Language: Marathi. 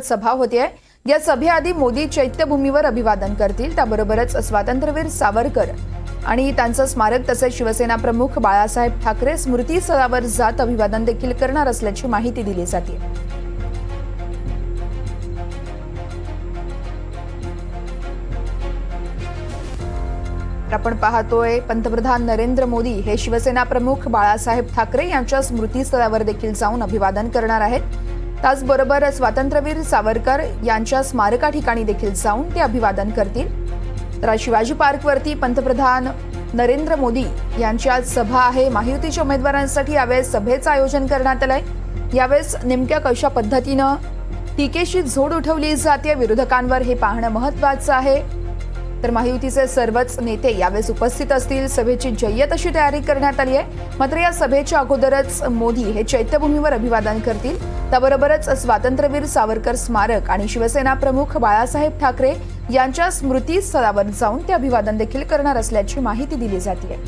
सभा होते या सभेआधी मोदी चैत्यभूमीवर अभिवादन करतील. त्याबरोबरच स्वातंत्र्यवीर सावरकर आणि त्यांचं स्मारक तसेच शिवसेना प्रमुख बाळासाहेब ठाकरे स्मृती स्थळावर जात अभिवादन देखील करणार असल्याची माहिती दिली जाते. आपण पाहतोय पंतप्रधान नरेंद्र मोदी हे शिवसेना प्रमुख बाळासाहेब ठाकरे यांच्या स्मृतीस्थळावर देखील जाऊन अभिवादन करणार आहेत. त्याचबरोबर स्वातंत्र्यवीर सावरकर यांच्या स्मारका ठिकाणी देखील जाऊन ते अभिवादन करतील. तर शिवाजी पार्कवरती पंतप्रधान नरेंद्र मोदी यांची आज सभा आहे. महायुतीच्या उमेदवारांसाठी यावेळेस सभेचं आयोजन करण्यात आलंय. यावेळेस नेमक्या कशा पद्धतीनं टीकेशी झोड उठवली जाते? विरोधकांवर हे पाहणं महत्वाचं आहे. तर महायुतीचे सर्वच नेते यावेळेस उपस्थित असतील. सभेची जय्यत अशी तयारी करण्यात आली आहे. मात्र या सभेच्या अगोदरच मोदी हे चैत्यभूमीवर अभिवादन करतील. त्याबरोबरच स्वातंत्र्यवीर सावरकर स्मारक आणि शिवसेना प्रमुख बाळासाहेब ठाकरे यांच्या स्मृतीस्थळावर जाऊन ते अभिवादन देखील करणार असल्याची माहिती दिली जाते.